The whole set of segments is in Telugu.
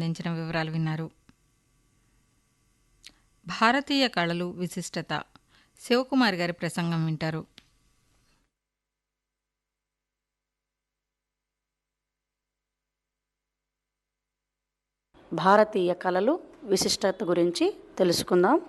అందించిన వివరాలు విన్నారు. భారతీయ కళలు విశిష్టత. శివకుమార్ గారి ప్రసంగం వింటారు. భారతీయ కళలు విశిష్టత గురించి తెలుసుకుందాం.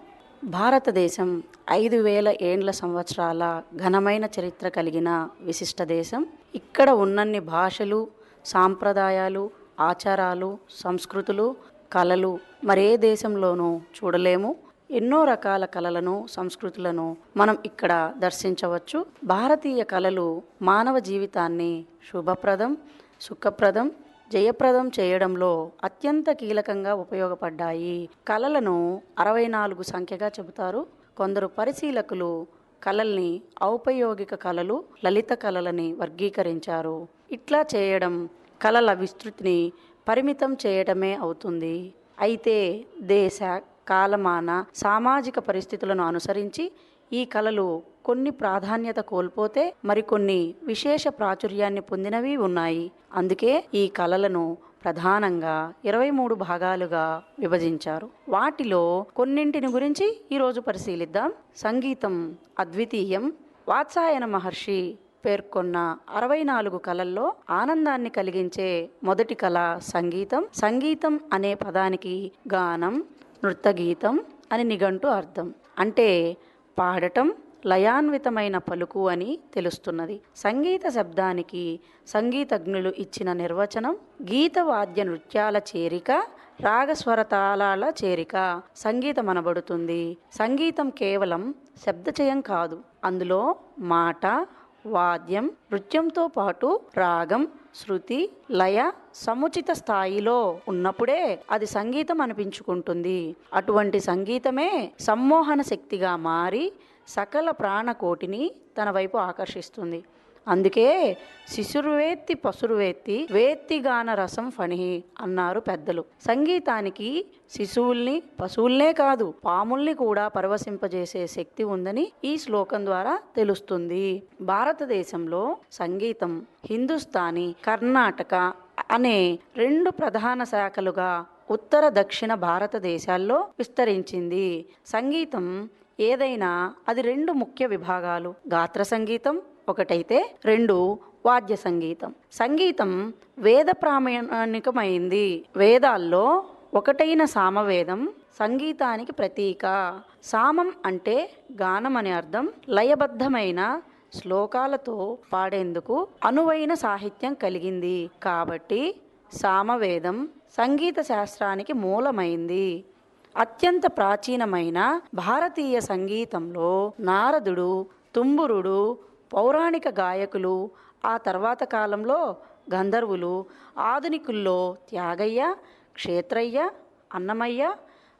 భారతదేశం ఐదు వేల ఏండ్ల సంవత్సరాల ఘనమైన చరిత్ర కలిగిన విశిష్ట దేశం. ఇక్కడ ఉన్నన్ని భాషలు సాంప్రదాయాలు ఆచారాలు సంస్కృతులు కళలు మరే దేశంలోనూ చూడలేము. ఎన్నో రకాల కళలను సంస్కృతులను మనం ఇక్కడ దర్శించవచ్చు. భారతీయ కళలు మానవ జీవితాన్ని శుభప్రదం సుఖప్రదం జయప్రదం చేయడంలో అత్యంత కీలకంగా ఉపయోగపడ్డాయి. కళలను అరవై నాలుగు సంఖ్యగా చెబుతారు. కొందరు పరిశీలకులు కళల్ని ఔపయోగిక కళలు లలిత కళలని వర్గీకరించారు. ఇట్లా చేయడం కళల విస్తృతిని పరిమితం చేయడమే అవుతుంది. అయితే దేశ కాలమాన సామాజిక పరిస్థితులను అనుసరించి ఈ కళలు కొన్ని ప్రాధాన్యత కోల్పోతే మరికొన్ని విశేష ప్రాచుర్యాన్ని పొందినవి ఉన్నాయి. అందుకే ఈ కళలను ప్రధానంగా ఇరవై మూడు భాగాలుగా విభజించారు. వాటిలో కొన్నింటిని గురించి ఈరోజు పరిశీలిద్దాం. సంగీతం అద్వితీయం. వాత్సాయన మహర్షి పేర్కొన్న అరవై నాలుగు కళల్లో ఆనందాన్ని కలిగించే మొదటి కళ సంగీతం. సంగీతం అనే పదానికి గానం నృత్యగీతం అని నిఘంటు అర్థం. అంటే పాడటం లయాన్వితమైన పలుకు అని తెలుస్తున్నది. సంగీత శబ్దానికి సంగీతజ్ఞులు ఇచ్చిన నిర్వచనం గీత వాద్య నృత్యాల చేరిక రాగస్వర తాళాల చేరిక. సంగీతం అనబడుతుంది. సంగీతం కేవలం శబ్దచయం కాదు. అందులో మాట వాద్యం నృత్యంతో పాటు రాగం శృతి లయ సముచిత స్థాయిలో ఉన్నప్పుడే అది సంగీతం అనిపించుకుంటుంది. అటువంటి సంగీతమే సమ్మోహన శక్తిగా మారి సకల ప్రాణకోటిని తన వైపు ఆకర్షిస్తుంది. అందుకే శిశుర్వేత్తి పశుర్వేత్తి వేత్తిగాన రసం ఫణి అన్నారు పెద్దలు. సంగీతానికి శిశువుల్ని పశువుల్నే కాదు పాముల్ని కూడా పరవశింపజేసే శక్తి ఉందని ఈ శ్లోకం ద్వారా తెలుస్తుంది. భారతదేశంలో సంగీతం హిందుస్థానీ కర్ణాటక అనే రెండు ప్రధాన శాఖలుగా ఉత్తర దక్షిణ భారతదేశాల్లో విస్తరించింది. సంగీతం ఏదైనా అది రెండు ముఖ్య విభాగాలు. గాత్ర సంగీతం ఒకటైతే రెండు వాద్య సంగీతం. సంగీతం వేద ప్రామాణికమైంది. వేదాల్లో ఒకటైన సామవేదం సంగీతానికి ప్రతీక. సామం అంటే గానం అని అర్థం లయబద్ధమైన శ్లోకాలతో పాడేందుకు అనువైన సాహిత్యం కలిగింది. కాబట్టి సామవేదం సంగీత శాస్త్రానికి మూలమైంది. అత్యంత ప్రాచీనమైన భారతీయ సంగీతంలో నారదుడు తుంబురుడు పౌరాణిక గాయకులు ఆ తర్వాత కాలంలో గంధర్వులు ఆధునికుల్లో త్యాగయ్య క్షేత్రయ్య అన్నమయ్య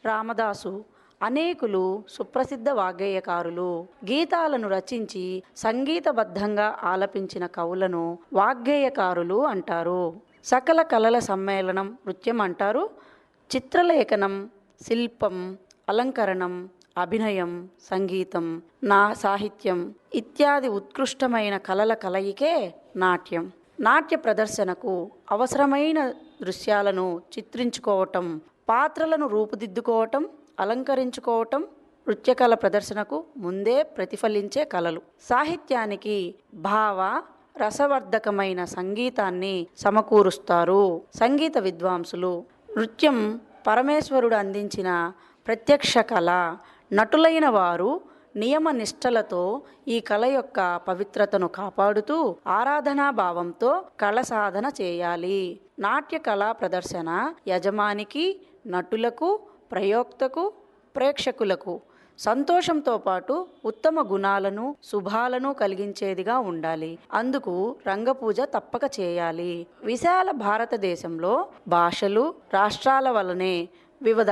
రామదాసు అనేకులు సుప్రసిద్ధ వాగ్గేయకారులు. గీతాలను రచించి సంగీతబద్ధంగా ఆలపించిన కవులను వాగ్గేయకారులు అంటారు. సకల కళల సమ్మేళనం నృత్యం అంటారు. చిత్రలేఖనం శిల్పం అలంకరణం అభినయం సంగీతం నా సాహిత్యం ఇత్యాది ఉత్కృష్టమైన కళల కలయికే నాట్యం. నాట్య ప్రదర్శనకు అవసరమైన దృశ్యాలను చిత్రించుకోవటం పాత్రలను రూపుదిద్దుకోవటం అలంకరించుకోవటం నృత్యకళ ప్రదర్శనకు ముందే ప్రతిఫలించే కళలు. సాహిత్యానికి భావ రసవర్ధకమైన సంగీతాన్ని సమకూరుస్తారు సంగీత విద్వాంసులు. నృత్యం పరమేశ్వరుడు అందించిన ప్రత్యక్ష కళ నటులైన వారు నియమ నిష్టలతో ఈ కళ యొక్క పవిత్రతను కాపాడుతూ ఆరాధనా భావంతో కళ సాధన చేయాలి. నాట్య కళా ప్రదర్శన యజమానికి నటులకు ప్రయోక్తకు ప్రేక్షకులకు సంతోషంతో పాటు ఉత్తమ గుణాలను శుభాలను కలిగించేదిగా ఉండాలి. అందుకు రంగపూజ తప్పక చేయాలి. విశాల భారతదేశంలో భాషలు రాష్ట్రాల వలనే వివిధ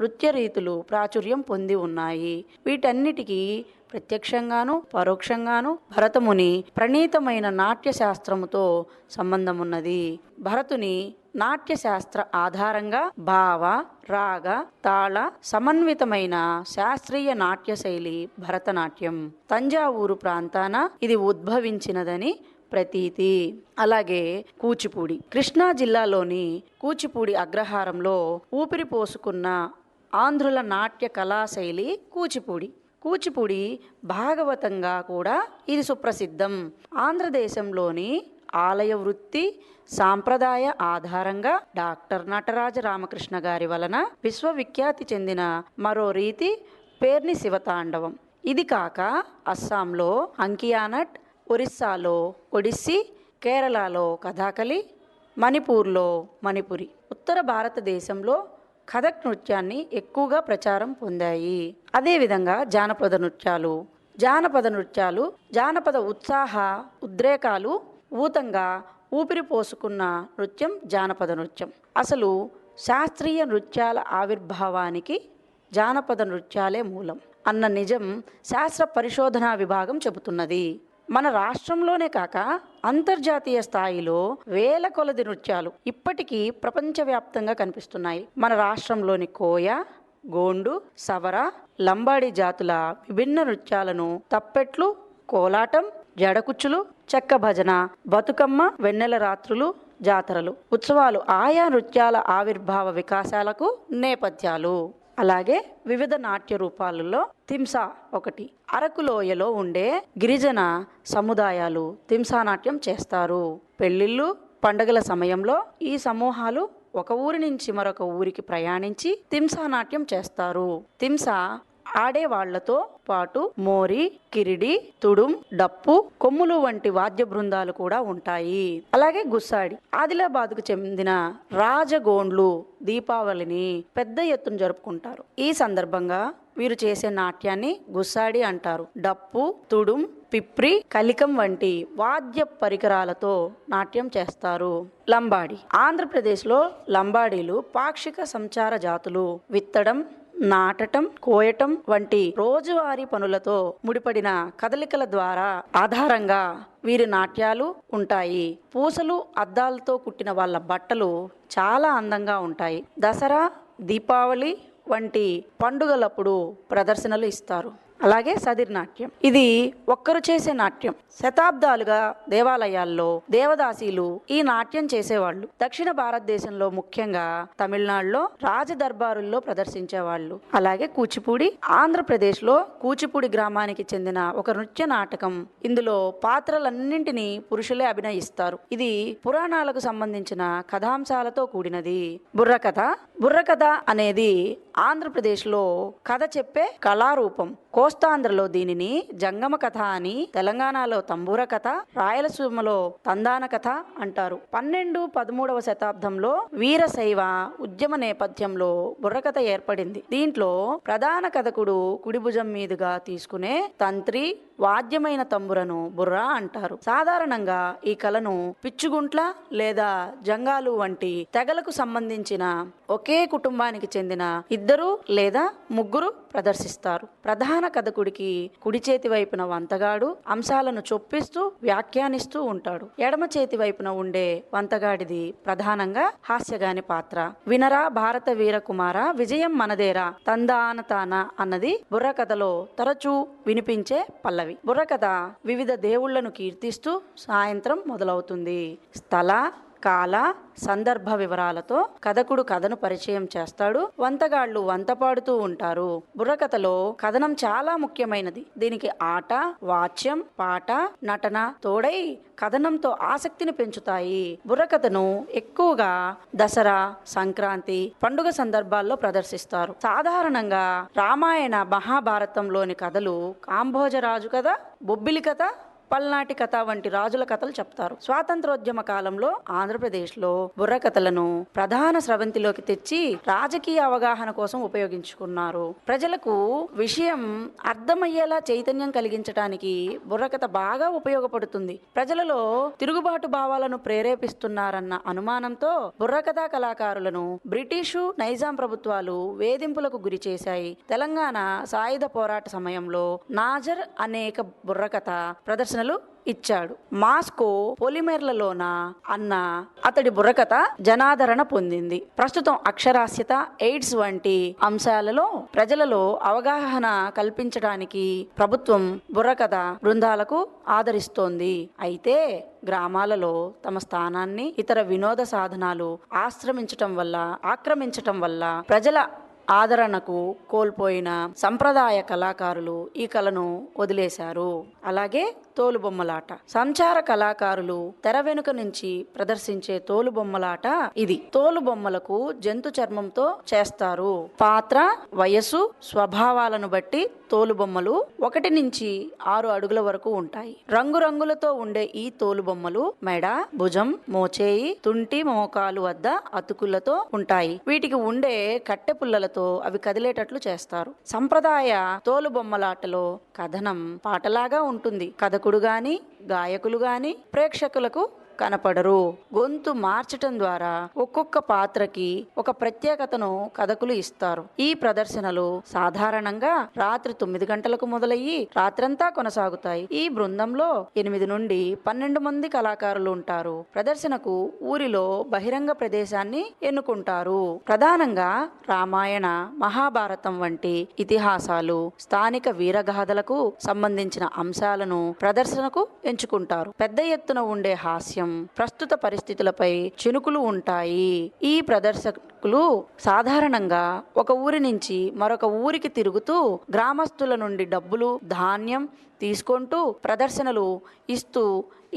నృత్య రీతులు ప్రాచుర్యం పొంది ఉన్నాయి. వీటన్నిటికీ ప్రత్యక్షంగాను పరోక్షంగాను భరతముని ప్రణీతమైన నాట్య శాస్త్రముతో సంబంధం ఉన్నది భరతుని నాట్యశాస్త్ర ఆధారంగా భావ రాగ తాళ సమన్వితమైన శాస్త్రీయ నాట్య శైలి భరతనాట్యం. తంజావూరు ప్రాంతాన ఇది ఉద్భవించినదని ప్రతీతి. అలాగే కూచిపూడి. కృష్ణా జిల్లాలోని కూచిపూడి అగ్రహారంలో ఊపిరి పోసుకున్న ఆంధ్రుల నాట్య కళాశైలి కూచిపూడి. కూచిపూడి భాగవతంగా కూడా ఇది సుప్రసిద్ధం. ఆంధ్రదేశంలోని ఆలయ వృత్తి సాంప్రదాయ ఆధారంగా డాక్టర్ నటరాజ రామకృష్ణ గారి వలన విశ్వవిఖ్యాతి చెందిన మరో రీతి పేర్ని శివతాండవం. ఇది కాక అస్సాంలో అంకియానట్ ఒరిస్సాలో ఒడిస్సీ కేరళలో కథాకలి మణిపూర్లో మణిపురి. ఉత్తర భారతదేశంలో కథక్ నృత్యాన్ని ఎక్కువగా ప్రచారం పొందాయి. అదేవిధంగా జానపద నృత్యాలు జానపద నృత్యాలు జానపద ఉత్సాహ ఉద్రేకాలు ఊతంగా ఊపిరి పోసుకున్న నృత్యం జానపద నృత్యం. అసలు శాస్త్రీయ నృత్యాల ఆవిర్భావానికి జానపద నృత్యాలే మూలం అన్న నిజం శాస్త్ర పరిశోధనా విభాగం చెబుతున్నది. మన రాష్ట్రంలోనే కాక అంతర్జాతీయ స్థాయిలో వేల కొలది నృత్యాలు ఇప్పటికీ ప్రపంచవ్యాప్తంగా కనిపిస్తున్నాయి. మన రాష్ట్రంలోని కోయ గోండు సవర లంబాడి జాతుల విభిన్న నృత్యాలను తప్పెట్లు కోలాటం జడకుచ్చులు చెక్క భజన బతుకమ్మ వెన్నెల రాత్రులు జాతరలు ఉత్సవాలు ఆయా నృత్యాల ఆవిర్భావ వికాసాలకు నేపథ్యాలు. అలాగే వివిధ నాట్య రూపాలలో తింసా ఒకటి. అరకులోయలో ఉండే గిరిజన సముదాయాలు తింసా నాట్యం చేస్తారు. పెళ్ళిళ్ళు పండగల సమయంలో ఈ సమూహాలు ఒక ఊరి నుంచి మరొక ఊరికి ప్రయాణించి తింసా నాట్యం చేస్తారు. తింసా ఆడే వాళ్ళతో పాటు మోరి కిరిడి తుడుం డప్పు కొమ్ములు వంటి వాద్య బృందాలు కూడా ఉంటాయి. అలాగే గుస్సాడి ఆదిలాబాద్కు చెందిన రాజగోండ్లు దీపావళిని పెద్ద ఎత్తున జరుపుకుంటారు. ఈ సందర్భంగా వీరు చేసే నాట్యాన్ని గుస్సాడి అంటారు. డప్పు తుడుం పిప్రి కలికం వంటి వాద్య పరికరాలతో నాట్యం చేస్తారు. లంబాడి ఆంధ్రప్రదేశ్లో లంబాడీలు పాక్షిక సంచార జాతులు. విత్తడం నాటటం కోయటం వంటి రోజువారీ పనులతో ముడిపడిన కదలికల ద్వారా ఆధారంగా వీరి నాట్యాలు ఉంటాయి. పూసలు అద్దాలతో కుట్టిన వాళ్ళ బట్టలు చాలా అందంగా ఉంటాయి. దసరా దీపావళి వంటి పండుగలప్పుడు ప్రదర్శనలు ఇస్తారు. అలాగే సదిర్ నాట్యం ఇది ఒక్కరు చేసే నాట్యం. శతాబ్దాలుగా దేవాలయాల్లో దేవదాసీలు ఈ నాట్యం చేసేవాళ్ళు. దక్షిణ భారతదేశంలో ముఖ్యంగా తమిళనాడులో రాజదర్బారుల్లో ప్రదర్శించేవాళ్ళు. అలాగే కూచిపూడి ఆంధ్రప్రదేశ్లో కూచిపూడి గ్రామానికి చెందిన ఒక నృత్య నాటకం. ఇందులో పాత్రలన్నింటినీ పురుషులే అభినయిస్తారు. ఇది పురాణాలకు సంబంధించిన కథాంశాలతో కూడినది. బుర్రకథ. బుర్రకథ అనేది ఆంధ్రప్రదేశ్లో కథ చెప్పే కళారూపం. కోస్తాంధ్రలో దీనిని జంగమ కథ అని తెలంగాణలో తంబూర కథ రాయలసీమలో తందాన కథ అంటారు. పన్నెండు పదమూడవ శతాబ్దంలో వీరశైవ ఉద్యమ నేపథ్యంలో బుర్రకథ ఏర్పడింది. దీంట్లో ప్రధాన కథకుడు కుడి భుజం మీదుగా తీసుకునే తంత్రి వాద్యమైన తంబురను బుర్రా అంటారు. సాధారణంగా ఈ కళను పిచ్చుగుంట్ల లేదా జంగాలు వంటి తెగలకు సంబంధించిన ఒకే కుటుంబానికి చెందిన ఇద్దరు లేదా ముగ్గురు ప్రదర్శిస్తారు. ప్రధాన కథకుడికి కుడి చేతి వైపున వంతగాడు అంశాలను చొప్పిస్తూ వ్యాఖ్యానిస్తూ ఉంటాడు. ఎడమ చేతి వైపున ఉండే వంతగాడిది ప్రధానంగా హాస్యగాని పాత్ర. వినరా భారత వీర కుమార విజయం మనదేరా తందాన తాన అన్నది బుర్రకథలో తరచూ వినిపించే పల్లవి. బుర్రకథ వివిధ దేవుళ్ళను కీర్తిస్తూ సాయంత్రం మొదలవుతుంది. స్థల కాల సందర్భ వివరాలతో కథకుడు కథను పరిచయం చేస్తాడు. వంతగాళ్ళు వంత పాడుతూ ఉంటారు. బుర్రకథలో కథనం చాలా ముఖ్యమైనది. దీనికి ఆట వాచ్యం పాట నటన తోడై కథనంతో ఆసక్తిని పెంచుతాయి. బుర్రకథను ఎక్కువగా దసరా సంక్రాంతి పండుగ సందర్భాల్లో ప్రదర్శిస్తారు. సాధారణంగా రామాయణ మహాభారతంలోని కథలు కాంభోజరాజు కథ బొబ్బిలి కథ పల్నాటి కథ వంటి రాజుల కథలు చెప్తారు. స్వాతంత్రోద్యమ కాలంలో ఆంధ్రప్రదేశ్లో బుర్రకథలను ప్రధాన స్రవంతిలోకి తెచ్చి రాజకీయ అవగాహన కోసం ఉపయోగించుకున్నారు. ప్రజలకు విషయం అర్థమయ్యేలా చైతన్యం కలిగించడానికి బుర్రకథ బాగా ఉపయోగపడుతుంది. ప్రజలలో తిరుగుబాటు భావాలను ప్రేరేపిస్తున్నారన్న అనుమానంతో బుర్రకథా కళాకారులను బ్రిటిషు నైజాం ప్రభుత్వాలు వేధింపులకు గురి చేశాయి. తెలంగాణ సాయుధ పోరాట సమయంలో నాజర్ అనేక బుర్రకథ ప్రదర్శన సూచనలు ఇచ్చాడు. మాస్కో పొలిమేర్లలోన అన్న అతడి బుర్రకథ జనాదరణ పొందింది. ప్రస్తుతం అక్షరాస్యత ఎయిడ్స్ వంటి అంశాలలో ప్రజలలో అవగాహన కల్పించడానికి ప్రభుత్వం బుర్రకథ బృందాలకు ఆదరిస్తోంది. అయితే గ్రామాలలో తమ స్థానాన్ని ఇతర వినోద సాధనాలు ఆశ్రమించటం వల్ల ఆక్రమించటం వల్ల ప్రజల ఆదరణకు కోల్పోయిన సంప్రదాయ కళాకారులు ఈ కళను వదిలేశారు. అలాగే తోలుబొమ్మలాట. సంచార కళాకారులు తెర వెనుక నుంచి ప్రదర్శించే తోలుబొమ్మలాట ఇది. తోలుబొమ్మలకు జంతు చర్మంతో చేస్తారు. పాత్ర వయస్సు స్వభావాలను బట్టి తోలుబొమ్మలు ఒకటి నుంచి ఆరు అడుగుల వరకు ఉంటాయి. రంగురంగులతో ఉండే ఈ తోలుబొమ్మలు మెడ భుజం మోచేయి తుంటి మోకాలు వద్ద అతుకులతో ఉంటాయి. వీటికి ఉండే కట్టె పుల్లలతో అవి కదిలేటట్లు చేస్తారు. సంప్రదాయ తోలుబొమ్మలాటలో కథనం పాటలాగా ఉంటుంది. కథకుడు గాని గాయకులు గాని ప్రేక్షకులకు కనపడరు. గొంతు మార్చటం ద్వారా ఒక్కొక్క పాత్రకి ఒక ప్రత్యేకతను కథకులు ఇస్తారు. ఈ ప్రదర్శనలు సాధారణంగా రాత్రి తొమ్మిది గంటలకు మొదలయ్యి రాత్రంతా కొనసాగుతాయి. ఈ బృందంలో ఎనిమిది నుండి పన్నెండు మంది కళాకారులు ఉంటారు. ప్రదర్శనకు ఊరిలో బహిరంగ ప్రదేశాన్ని ఎన్నుకుంటారు. ప్రధానంగా రామాయణ మహాభారతం వంటి ఇతిహాసాలు స్థానిక వీరగాథలకు సంబంధించిన అంశాలను ప్రదర్శనకు ఎంచుకుంటారు. పెద్ద ఎత్తున ఉండే హాస్యం ప్రస్తుత పరిస్థితులపై చినుకులు ఉంటాయి. ఈ ప్రదర్శకులు సాధారణంగా ఒక ఊరి నుంచి మరొక ఊరికి తిరుగుతూ గ్రామస్తుల నుండి డబ్బులు ధాన్యం తీసుకుంటూ ప్రదర్శనలు ఇస్తూ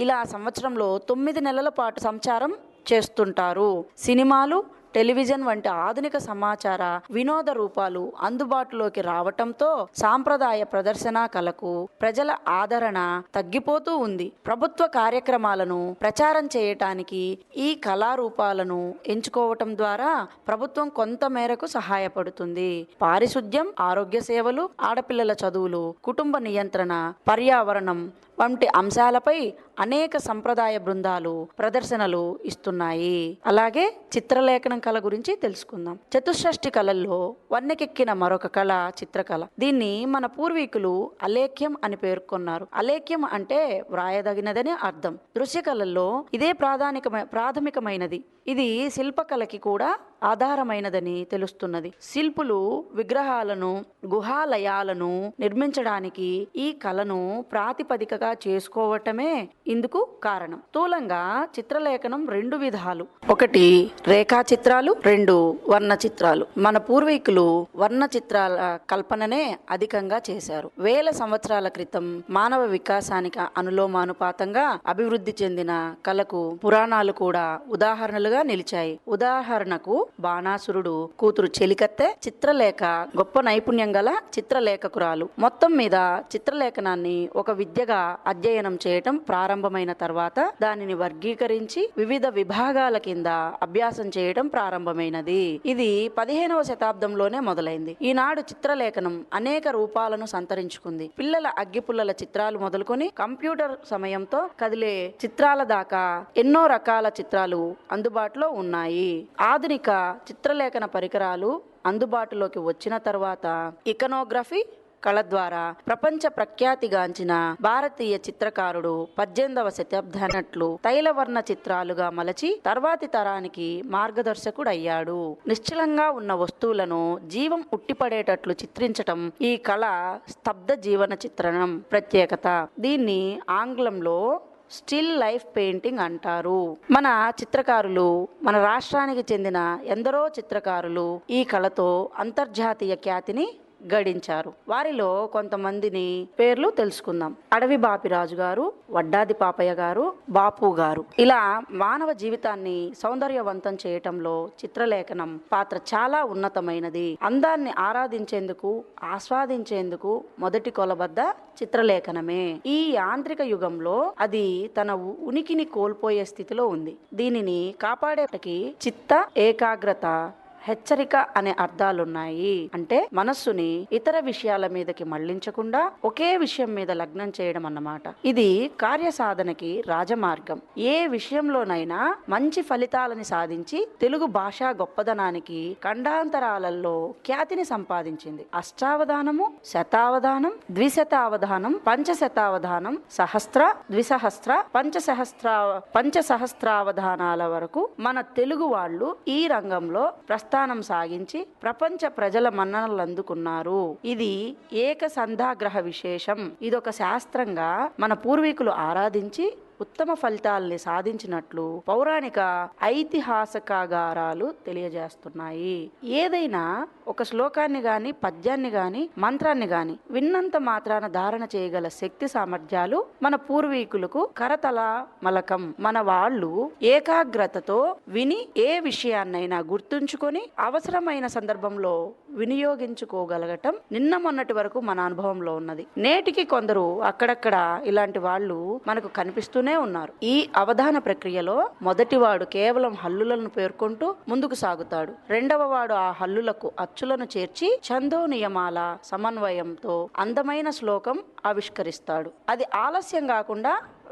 ఇలా సంవత్సరంలో తొమ్మిది నెలల పాటు సంచారం చేస్తుంటారు. సినిమాలు టెలివిజన్ వంటి ఆధునిక సమాచార వినోద రూపాలు అందుబాటులోకి రావటంతో సాంప్రదాయ ప్రదర్శన కళకు ప్రజల ఆదరణ తగ్గిపోతూ ఉంది. ప్రభుత్వ కార్యక్రమాలను ప్రచారం చేయటానికి ఈ కళారూపాలను ఎంచుకోవటం ద్వారా ప్రభుత్వం కొంత మేరకు సహాయపడుతుంది. పారిశుద్ధ్యం ఆరోగ్య సేవలు ఆడపిల్లల చదువులు కుటుంబ నియంత్రణ పర్యావరణం వంటి అంశాలపై అనేక సంప్రదాయ బృందాలు ప్రదర్శనలు ఇస్తున్నాయి. అలాగే చిత్రలేఖనం కళ గురించి తెలుసుకుందాం. చతుషష్ఠి కళల్లో వన్నెకెక్కిన మరొక కళ చిత్రకళ. దీన్ని మన పూర్వీకులు అలేఖ్యం అని పేర్కొన్నారు. అలేఖ్యం అంటే వ్రాయదగినదని అర్థం. దృశ్య కళల్లో ఇదే ప్రాధానికమై ప్రాథమికమైనది. ఇది శిల్పకళకి కూడా ఆధారమైనదని తెలుస్తున్నది. శిల్పులు విగ్రహాలను గుహాలయాలను నిర్మించడానికి ఈ కళను ప్రాతిపదికగా చేసుకోవటమే ఇందుకు కారణం. స్థూలంగా చిత్రలేఖనం రెండు విధాలు. ఒకటి రేఖా చిత్రాలు రెండు వర్ణ చిత్రాలు మన పూర్వీకులు వర్ణ చిత్రాల కల్పననే అధికంగా చేశారు. వేల సంవత్సరాల క్రితం మానవ వికాసానికి అనులోమానుపాతంగా అభివృద్ధి చెందిన కళకు పురాణాలు కూడా ఉదాహరణలుగా నిలిచాయి. ఉదాహరణకు బాణాసురుడు కూతురు చెలికత్తె చిత్రలేఖ గొప్ప నైపుణ్యం గల చిత్రలేఖకురాలు. మొత్తం మీద చిత్రలేఖనాన్ని ఒక విద్యగా అధ్యయనం చేయటం ప్రారంభమైన తర్వాత దానిని వర్గీకరించి వివిధ విభాగాల కింద అభ్యాసం చేయటం ప్రారంభమైనది. ఇది పదిహేనవ శతాబ్దంలోనే మొదలైంది. ఈనాడు చిత్రలేఖనం అనేక రూపాలను సంతరించుకుంది. పిల్లల అగ్గిపుల్లల చిత్రాలు మొదలుకొని కంప్యూటర్ సమయంతో కదిలే చిత్రాల దాకా ఎన్నో రకాల చిత్రాలు అందుబాటులో ఉన్నాయి. ఆధునిక చిత్రలేఖన పరికరాలు అందుబాటులోకి వచ్చిన తర్వాత ఇకనోగ్రఫీ కళ ద్వారా ప్రపంచ ప్రఖ్యాతిగాంచిన భారతీయ చిత్రకారుడు పద్దెనిమిదవ శతాబ్దానట్లు తైలవర్ణ చిత్రాలుగా మలచి తర్వాతి తరానికి మార్గదర్శకుడయ్యాడు. నిశ్చలంగా ఉన్న వస్తువులను జీవం ఉట్టిపడేటట్లు చిత్రించటం ఈ కళ స్తబ్ద జీవన చిత్రణం. ప్రత్యేకత దీన్ని ఆంగ్లంలో స్టిల్ లైఫ్ పెయింటింగ్ అంటారు. మన చిత్రకారులు మన రాష్ట్రానికి చెందిన ఎందరో చిత్రకారులు ఈ కళతో అంతర్జాతీయ ఖ్యాతిని గడించారు. వారిలో కొంతమందిని పేర్లు తెలుసుకుందాం. అడవి బాపిరాజు గారు వడ్డాది పాపయ్య గారు బాపు గారు. ఇలా మానవ జీవితాన్ని సౌందర్యవంతం చేయటంలో చిత్రలేఖనం పాత్ర చాలా ఉన్నతమైనది. అందాన్ని ఆరాధించేందుకు ఆస్వాదించేందుకు మొదటి కొలబద్ద చిత్రలేఖనమే. ఈ యాంత్రిక యుగంలో అది తన ఉనికిని కోల్పోయే స్థితిలో ఉంది. దీనిని కాపాడేటకి చిత్త ఏకాగ్రత హెచ్చరిక అనే అర్థాలున్నాయి. అంటే మనస్సుని ఇతర విషయాల మీదకి మళ్ళించకుండా ఒకే విషయం మీద లగ్నం చేయడం అన్నమాట. ఇది కార్యసాధనకి రాజమార్గం. ఏ విషయంలోనైనా మంచి ఫలితాలని సాధించి తెలుగు భాషా గొప్పదనానికి ఖండాంతరాలలో ఖ్యాతిని సంపాదించింది. అష్టావధానము శతావధానం ద్విశతావధానం పంచశతావధానం సహస్ర ద్విసహస్ర పంచసహస్ర పంచసహస్రావధానాల వరకు మన తెలుగు వాళ్ళు ఈ రంగంలో ప్రస్థానం సాగించి ప్రపంచ ప్రజల మన్ననలు అందుకున్నారు. ఇది ఏక సంధాగ్రహ విశేషం. ఇదొక శాస్త్రంగా మన పూర్వీకులు ఆరాధించి ఉత్తమ ఫలితాల్ని సాధించినట్లు పౌరాణిక ఐతిహాసకాగారాలు తెలియజేస్తున్నాయి. ఏదైనా ఒక శ్లోకాన్ని గాని పద్యాన్ని గాని మంత్రాన్ని గాని విన్నంత మాత్రాన ధారణ చేయగల శక్తి సామర్థ్యాలు మన పూర్వీకులకు కరతల మలకం. మన వాళ్ళు ఏకాగ్రతతో విని ఏ విషయాన్నైనా గుర్తుంచుకొని అవసరమైన సందర్భంలో వినియోగించుకోగలగటం నిన్న మొన్నటి వరకు మన అనుభవంలో ఉన్నది. నేటికి కొందరు అక్కడక్కడ ఇలాంటి వాళ్ళు మనకు కనిపిస్తూనే ఉన్నారు. ఈ అవధాన ప్రక్రియలో మొదటివాడు కేవలం హల్లులను పేర్కొంటూ ముందుకు సాగుతాడు. రెండవ వాడు ఆ హల్లులకు అచ్చులను చేర్చి ఛందో నియమాల సమన్వయంతో అందమైన శ్లోకం ఆవిష్కరిస్తాడు. అది ఆలస్యం కాకుండా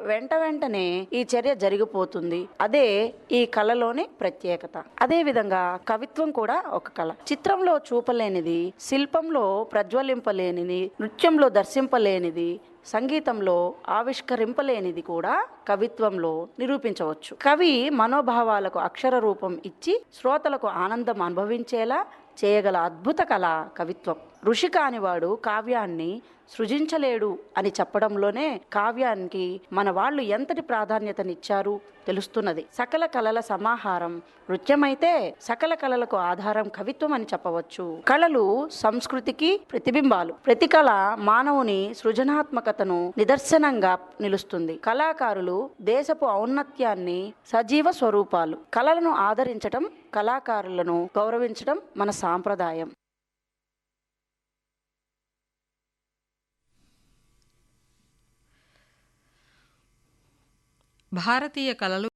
వెంట వెంటనే ఈ చర్య జరిగిపోతుంది. అదే ఈ కళలోని ప్రత్యేకత. అదే విధంగా కవిత్వం కూడా ఒక కళ. చిత్రంలో చూపలేనిది శిల్పంలో ప్రజ్వలింపలేనిది నృత్యంలో దర్శింపలేనిది సంగీతంలో ఆవిష్కరింపలేనిది కూడా కవిత్వంలో నిరూపించవచ్చు. కవి మనోభావాలకు అక్షర రూపం ఇచ్చి శ్రోతలకు ఆనందం అనుభవించేలా చేయగల అద్భుత కళ కవిత్వం. ఋషి కానివాడు కావ్యాన్ని సృజించలేడు అని చెప్పడంలోనే కావ్యానికి మన వాళ్ళు ఎంతటి ప్రాధాన్యతనిచ్చారు తెలుస్తున్నది. సకల కళల సమాహారం నృత్యమైతే సకల కళలకు ఆధారం కవిత్వం అని చెప్పవచ్చు. కళలు సంస్కృతికి ప్రతిబింబాలు. ప్రతి కళ మానవుని సృజనాత్మకతను నిదర్శనంగా నిలుస్తుంది. కళాకారులు దేశపు ఔన్నత్యాన్ని సజీవ స్వరూపాలు. కళలను ఆదరించటం కళాకారులను గౌరవించడం మన సాంప్రదాయం. భారతీయ కళలు